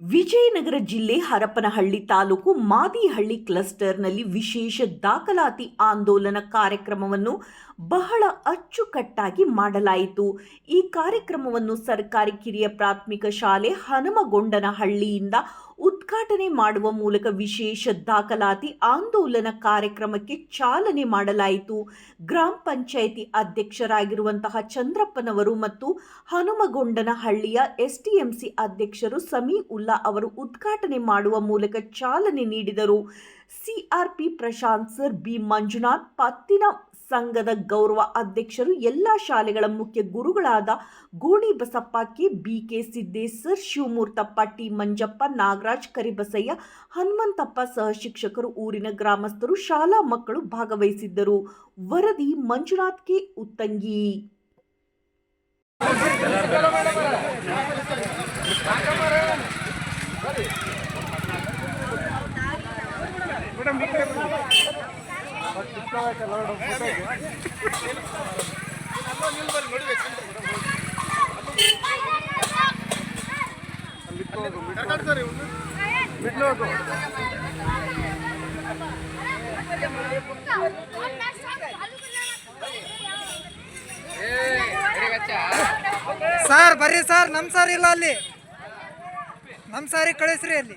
ವಿಜಯನಗರ ಜಿಲ್ಲೆ ಹರಪನಹಳ್ಳಿ ತಾಲೂಕು ಮಾದಿಹಳ್ಳಿ ಕ್ಲಸ್ಟರ್ನಲ್ಲಿ ವಿಶೇಷ ದಾಖಲಾತಿ ಆಂದೋಲನ ಕಾರ್ಯಕ್ರಮವನ್ನು ಬಹಳ ಅಚ್ಚುಕಟ್ಟಾಗಿ ಮಾಡಲಾಯಿತು. ಈ ಕಾರ್ಯಕ್ರಮವನ್ನು ಸರ್ಕಾರಿ ಕಿರಿಯ ಪ್ರಾಥಮಿಕ ಶಾಲೆ ಹನುಮಗೊಂಡನಹಳ್ಳಿಯಿಂದ ಉದ್ಘಾಟನೆ ಮಾಡುವ ಮೂಲಕ ವಿಶೇಷ ದಾಖಲಾತಿ ಆಂದೋಲನ ಕಾರ್ಯಕ್ರಮಕ್ಕೆ ಚಾಲನೆ ಮಾಡಲಾಯಿತು. ಗ್ರಾಮ ಪಂಚಾಯಿತಿ ಅಧ್ಯಕ್ಷರಾಗಿರುವಂತಹ ಚಂದ್ರಪ್ಪನವರು ಮತ್ತು ಹನುಮಗೊಂಡನಹಳ್ಳಿಯ ಎಸ್ಟಿಎಂಸಿ ಅಧ್ಯಕ್ಷರು ಸಮೀ ಉಲ್ಲಾ ಅವರು ಉದ್ಘಾಟನೆ ಮಾಡುವ ಮೂಲಕ ಚಾಲನೆ ನೀಡಿದರು. CRP Prashant sir B Manjunath ಪತ್ತಿನ ಸಂಘದ ಗೌರವ ಅಧ್ಯಕ್ಷರು ಎಲ್ಲ ಶಾಲೆಗಳ ಮುಖ್ಯ ಗುರುಗಳಾದ Goni Basappa K B K Siddeshwar, Shivamurthappa T Manjappa, Nagaraj Karibasayya, Hanumanthappa ಸಹ ಶಿಕ್ಷಕರು, ಊರಿನ ಗ್ರಾಮಸ್ಥರು, ಶಾಲಾ ಮಕ್ಕಳು ಭಾಗವಹಿಸಿದ್ದರು. ವರದಿ ಮಂಜುನಾಥ್ ಕೆ ಉತ್ತಂಗಿ. ಸರ್ ಬರ್ರಿ ಸರ್ ನಮ್ಮ ಸಾರ್ ಇಲ್ಲ ಅಲ್ಲಿ. ನಮ್ಮ ಸಾರಿ ಕಳಿಸ್ರಿ ಅಲ್ಲಿ.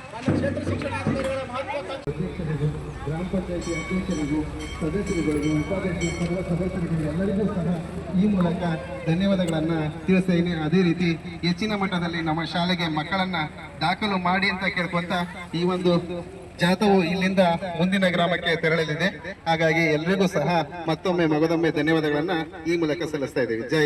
ಗ್ರಾಮ ಪಂಚಾಯತಿ ಅಧ್ಯಕ್ಷರಿಗೂ ಸದಸ್ಯರುಗಳಿಗೂ ಉಪಾಧ್ಯಕ್ಷರು ಸರ್ವ ಎಲ್ಲರಿಗೂ ಸಹ ಈ ಮೂಲಕ ಧನ್ಯವಾದಗಳನ್ನು ತಿಳಿಸ್ತೇನೆ. ಅದೇ ರೀತಿ ಹೆಚ್ಚಿನ ಮಟ್ಟದಲ್ಲಿ ನಮ್ಮ ಶಾಲೆಗೆ ಮಕ್ಕಳನ್ನ ದಾಖಲು ಮಾಡಿ ಅಂತ ಕೇಳ್ಕೊಂತ ಈ ಒಂದು ಜಾಥವು ಇಲ್ಲಿಂದ ಮುಂದಿನ ಗ್ರಾಮಕ್ಕೆ ತೆರಳಲಿದೆ. ಹಾಗಾಗಿ ಎಲ್ರಿಗೂ ಸಹ ಮತ್ತೊಮ್ಮೆ ಮಗದೊಮ್ಮೆ ಧನ್ಯವಾದಗಳನ್ನು ಈ ಮೂಲಕ ಸಲ್ಲಿಸ್ತಾ ಇದ್ದೇವೆ. ಜೈ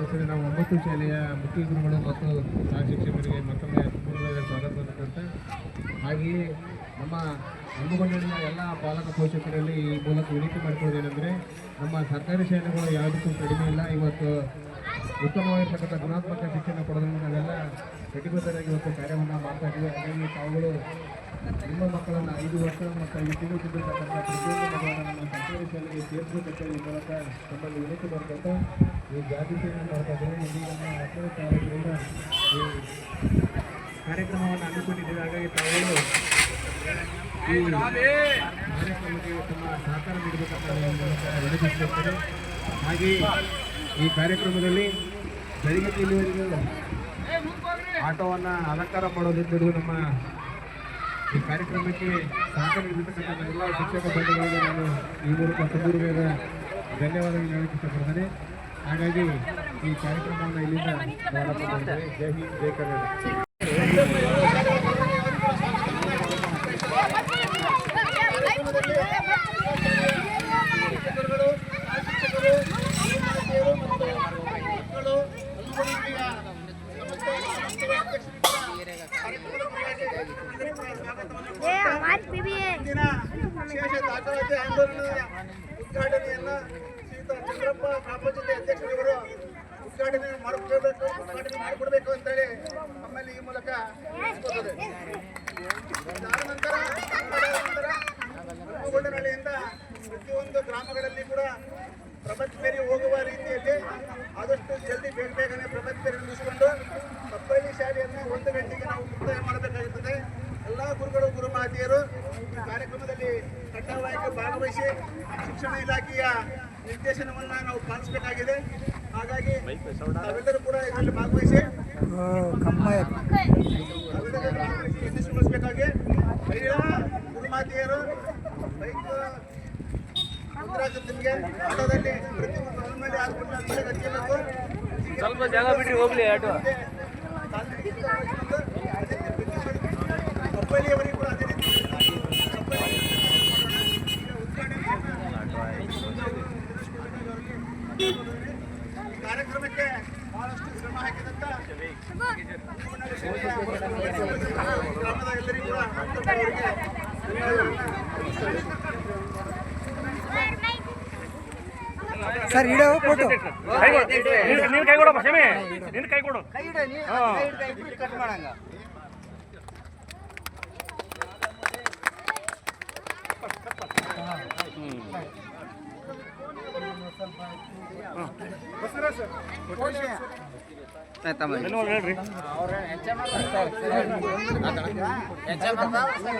ಹಿಂದ್. ನಾವು ಒಂಬತ್ತು ಶಾಲೆಯ ಮುಖ್ಯ ಗುರುಗಳು ಮತ್ತು ಸಹ ಶಿಕ್ಷಕರಿಗೆ ಮತ್ತೊಮ್ಮೆ ಪೂರ್ವದ ಸ್ವಾಗತವನ್ನು ಕೊಡ್ತಾ ಹಾಗೆಯೇ ನಮ್ಮ ಅಂಬುಗೊಂಡಿನ ಎಲ್ಲ ಪಾಲಕ ಪೋಷಕರಲ್ಲಿ ಈ ಮೂಲಕ ವಿನಂತಿ ಮಾಡ್ಕೊಳ್ಳೋದೇನೆಂದರೆ ನಮ್ಮ ಸರ್ಕಾರಿ ಶಾಲೆಗಳು ಯಾವುದಕ್ಕೂ ಕಡಿಮೆ ಇಲ್ಲ ಇವತ್ತು ಉತ್ತಮವಾಗಿರ್ತಕ್ಕಂಥ ಗುಣಾತ್ಮಕ ಶಿಕ್ಷಣ ಕೊಡೋದ್ರಿಂದ ನಾವೆಲ್ಲ ಕಟಿಬದ್ಧರಾಗಿ ಇವತ್ತು ಕಾರ್ಯವನ್ನು ಮಾಡ್ತಾ ಇದ್ದೀವಿ ಹಾಗಾಗಿ ತಾವುಗಳು ನಿಮ್ಮ ಮಕ್ಕಳನ್ನು ಐದು ವರ್ಷ ಮತ್ತು ಐದು ತಿಂಗಳು ತುಂಬಿರ್ತಕ್ಕಂಥ ಪ್ರತಿಯೊಂದು ಮಗುವನ್ನು ನಮ್ಮ ಸರ್ಕಾರಿ ಶಾಲೆಗೆ ಸೇರಿಸಬೇಕಂತ ಈ ಮೂಲಕ ತಮ್ಮಲ್ಲಿ ವಿನಂತಿ ಮಾಡ್ಕೊಳ್ತಾ ಈ ಜಾಗೃತಿಯನ್ನು ಮಾಡ್ತಾ ಇದ್ದೇನೆ ಇಲ್ಲಿ ನಮ್ಮ ಹತ್ತನೇ ತಾರೀಕಿನಿಂದ ಈ ಕಾರ್ಯಕ್ರಮವನ್ನು ಹಮ್ಮಿಕೊಂಡಿದ್ದೇವೆ ಹಾಗಾಗಿ ತಾವು ಈ ಕಾರ್ಯಕ್ರಮಕ್ಕೆ ತಮ್ಮ ಸಹಕಾರ ನೀಡಬೇಕಂತ ಮೂಲಕ ವಿನಂತಿಸುತ್ತೇನೆ ಹಾಗೆಯೇ ಈ ಕಾರ್ಯಕ್ರಮದಲ್ಲಿ ಬೆಳಿಗ್ಗೆ ಇಲ್ಲಿವರೆಗೂ ಆಟೋವನ್ನು ಅಲಂಕಾರ ಮಾಡೋದಿದ್ದರೂ ನಮ್ಮ ಈ ಕಾರ್ಯಕ್ರಮಕ್ಕೆ ಸಹಕರಿಸಿರ್ತಕ್ಕಂಥ ಎಲ್ಲ ಶಿಕ್ಷಕ ಬಂಧುಗಳಿಗೆ ನಾನು ಈ ಮೂಲಕ ಸಂದರ್ಭದ ಧನ್ಯವಾದಗಳು ಹೇಳಕ್ಕೆ ಇಷ್ಟಪಡ್ತೇನೆ. ಹಾಗಾಗಿ ಈ ಕಾರ್ಯಕ್ರಮವನ್ನು ಇಲ್ಲಿಂದ ಜೈ ಹಿಂದ್, ಜೈ ಕರ್ನಾಟಕ. ಇಂದಿನ ವಿಶೇಷ ದಾಖಲಾತಿ ಉದ್ಘಾಟನೆಯನ್ನ ಉದ್ಘಾಟನೆ ಮಾಡ್ಬಿಡಬೇಕು ಉದ್ಘಾಟನೆ ಮಾಡಿಕೊಡ್ಬೇಕು ಅಂತೇಳಿ ಈ ಮೂಲಕ ನಂತರ ಪ್ರತಿಯೊಂದು ಗ್ರಾಮಗಳಲ್ಲಿ ಕೂಡ ಪ್ರಪಂಚ ಬೇರೆ ಹೋಗುವ ರೀತಿಯಲ್ಲಿ ಆದಷ್ಟು ಜಲ್ದಿ ಬೇಗ ಬೇಗನೆ ಪ್ರಪಂಚ ಬೇರೆ ಮುಗಿಸಿಕೊಂಡು ಶಾಲೆಯನ್ನು ಒಂದು ಗಂಟೆಗೆ ನಾವು ಮುಕ್ತಾಯ ಮಾಡಬೇಕಾಗುತ್ತದೆ ಎಲ್ಲ ಗುರುಮಾತೆಯರು ಈ ಕಾರ್ಯಕ್ರಮದಲ್ಲಿ ಕಡ್ಡಾಯವಾಗಿ ಭಾಗವಹಿಸಿ ಶಿಕ್ಷಣ ಇಲಾಖೆಯ ನಿರ್ದೇಶನವನ್ನ ನಾವು ಪಾಲಿಸಬೇಕಾಗಿದೆ. ಹಾಗಾಗಿ ನಾವೆಲ್ಲರೂ ಕೂಡ ಇದರಲ್ಲಿ ಭಾಗವಹಿಸಿ ಯಶಸ್ವಿಗೊಳಿಸಬೇಕಾಗಿ ಮಹಿಳಾ ಗುರುಮಾತೆಯರು ಬೈಕ್ ನಿಮಗೆ ಆಟೋದಲ್ಲಿ ಪ್ರತಿ ಮೇಲೆ ಆದ್ಮೇಲೆ ಆದ್ಮೇಲೆ ಹಚ್ಚಬೇಕು ಸ್ವಲ್ಪ ಜಾಗ ಬಿಡ್ರಿ ಹೋಗ್ಲಿ ಆಟೋ. ಕಪ್ಪಲಿಯವರಿಗೆ ಕೂಡ ಅದೇ ರೀತಿ ಕಪ್ಪಲಿ ಈ ಕಾರ್ಯಕ್ರಮಕ್ಕೆ ಬಹಳಷ್ಟು ಶ್ರಮ ಹಾಕಿದಂತ ಗ್ರಾಮದ ಎಲ್ಲರಿಗೂ ಕೂಡ ಅವರಿಗೆ ಸರ್ ಇಡೋ ಫೋಟೋ. ನಿನ್ ಕೈ ಕೊಡಪ್ಪ ಶಮಿ. ನಿನ್ ಕೈ ಕೊಡು. ಹೇಳ್ರಿ